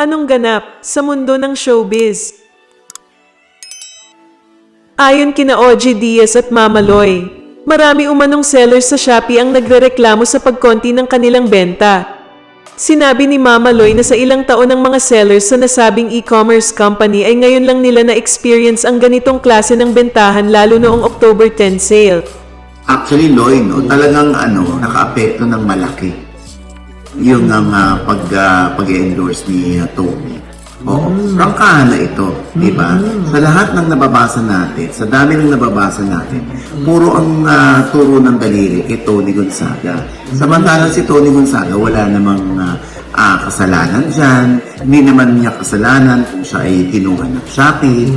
Anong ganap sa mundo ng showbiz? Ayon kina OG Diaz at Mama Loy, marami umanong sellers sa Shopee ang nagrereklamo sa pagkonti ng kanilang benta. Sinabi ni Mama Loy na sa ilang taon ng mga sellers sa nasabing e-commerce company ay ngayon lang nila na-experience ang ganitong klase ng bentahan lalo noong October 10 sale. Actually, Loy, no, talagang ano, naka-apekto ng malaki yung ang ah, pag, ah, pag-endorse ni ah, Tony. Oo, prangkahan na ito, di ba? Sa lahat ng nababasa natin, sa dami ng nababasa natin, puro ang ah, turo ng daliri kay Tony Gonzaga. Samantalang si Tony Gonzaga, wala namang ah, kasalanan dyan. Hindi naman niya kasalanan kung siya ay kinuha ng Shopee,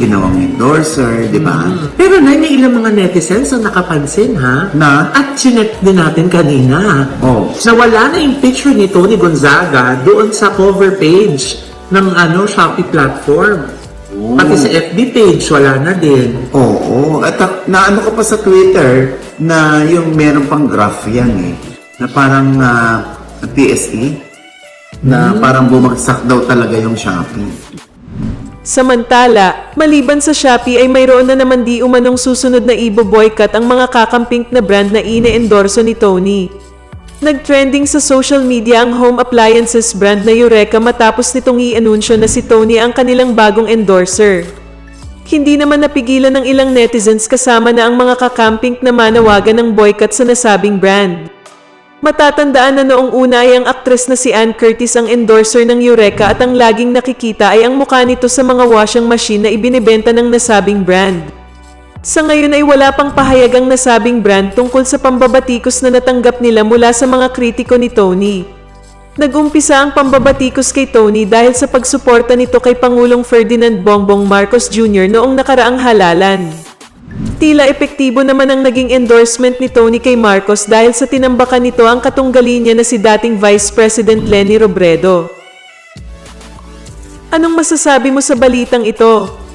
ginawang endorser, di ba? Pero na, may ilang mga netizens ang nakapansin ha. Na? At chinek din natin kanina. Oh. Na wala na yung picture ni Tony Gonzaga doon sa cover page ng ano Shopee platform. Pati sa FB page, wala na din. Oo. At ah, naano ka pa sa Twitter na yung meron pang graph yan eh. Na parang ah, PSE. Na parang bumagsak daw talaga yung Shopee. Samantala, maliban sa Shopee ay mayroon na naman di umanong susunod na ibo-boycott ang mga kakamping na brand na ine-endorso ni Tony. Nag-trending sa social media ang home appliances brand na Eureka matapos nitong i-anunsyo na si Tony ang kanilang bagong endorser. Hindi naman napigilan ng ilang netizens kasama na ang mga kakamping na manawagan ng boycott sa nasabing brand. Matatandaan na noong una ay ang aktres na si Ann Curtis ang endorser ng Eureka at ang laging nakikita ay ang mukha nito sa mga washing machine na ibinebenta ng nasabing brand. Sa ngayon ay wala pang pahayag ang nasabing brand tungkol sa pambabatikos na natanggap nila mula sa mga kritiko ni Tony. Nagumpisa ang pambabatikos kay Tony dahil sa pagsuporta nito kay Pangulong Ferdinand Bongbong Marcos Jr. noong nakaraang halalan. Tila epektibo naman ang naging endorsement ni Tony kay Marcos dahil sa tinambakan nito ang katunggali niya na si dating Vice President Leni Robredo. Anong masasabi mo sa balitang ito?